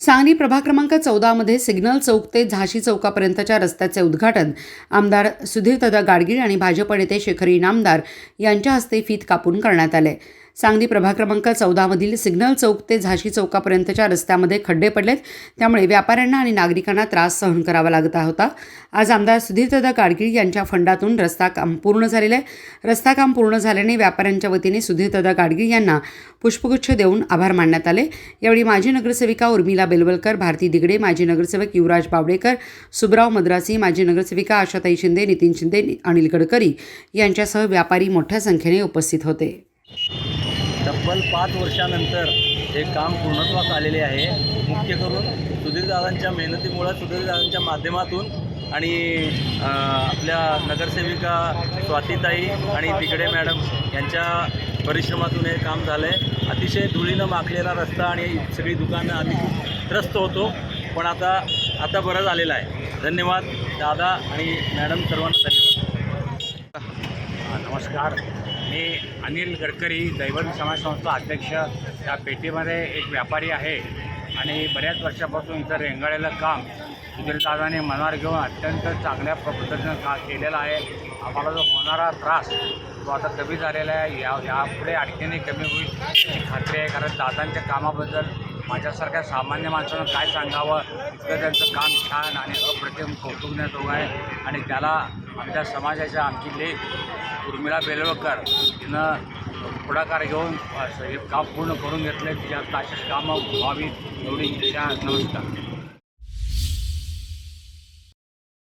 सांगली प्रभाग क्रमांक चौदामध्ये सिग्नल चौक ते झाशी चौकापर्यंतच्या रस्त्याचे उद्घाटन. आमदार सुधीरदादा गाडगीळ आणि भाजप नेते शेखर इनामदार यांच्या हस्ते फीत कापून करण्यात आले. सांगली प्रभाग क्रमांक चौदामधील सिग्नल चौक ते झाशी चौकापर्यंतच्या रस्त्यामध्ये खड्डे पडलेत. त्यामुळे व्यापाऱ्यांना आणि नागरिकांना त्रास सहन करावा लागत होता. आज आमदार सुधीरदादा गाडगीळ यांच्या फंडातून रस्ता काम पूर्ण झालेलं आहे. रस्ता काम पूर्ण झाल्याने व्यापाऱ्यांच्या वतीने सुधीरदादा गाडगीळ यांना पुष्पगुच्छ देऊन आभार मानण्यात आले. यावेळी माजी नगरसेविका उर्मिला बेलवलकर भारती दिगडे माजी नगरसेवक युवराज बावडेकर सुब्राव मद्रासी माजी नगरसेविका आशाताई शिंदे नितीन शिंदे अनिल गडकरी यांच्यासह व्यापारी मोठ्या संख्येने उपस्थित होते. तब्बल पाच वर्षानंतर हे काम पूर्णत्वास आलेले आहे. मुख्य करून सुधीरदादांच्या मेहनतीमुळं सुधीरदादांच्या माध्यमातून आणि आपल्या नगरसेविका स्वातीताई आणि तिकडे मॅडम यांच्या परिश्रमातून हे काम झालं आहे अतिशय धुळीनं माखलेला रस्ता आणि सगळी दुकानं आम्ही त्रस्त होतो पण आता आता बरं झालेलं आहे. धन्यवाद दादा आणि मॅडम सर्वांना धन्यवाद. नमस्कार. मी अनिल गडकरी दैवत समाज संस्था अध्यक्ष या पेटीमध्ये एक व्यापारी आहे आणि बऱ्याच वर्षापासून इथं रेंगाळलेलं काम सुधीरदादाने मनावर घेऊन अत्यंत चांगल्या पद्धतीनं का केलेलं आहे आम्हाला जो होणारा त्रास तो आता कमी झालेला आहे. या यापुढे आणखीनही कमी होईल याची खात्री आहे. कारण दादांच्या कामाबद्दल माझ्यासारख्या सामान्य माणसानं काय सांगावं इतकं त्यांचं काम छान आणि अप्रतिम कौतुकण्याजोगं आहे. आणि त्याला आमच्या समाजाच्या आमची लेख उर्मिला बेलवकर तिनं पुढाकार घेऊन हे काम पूर्ण करून घेतले त्यात अशीच कामं व्हावी एवढी इच्छा नमस्कार.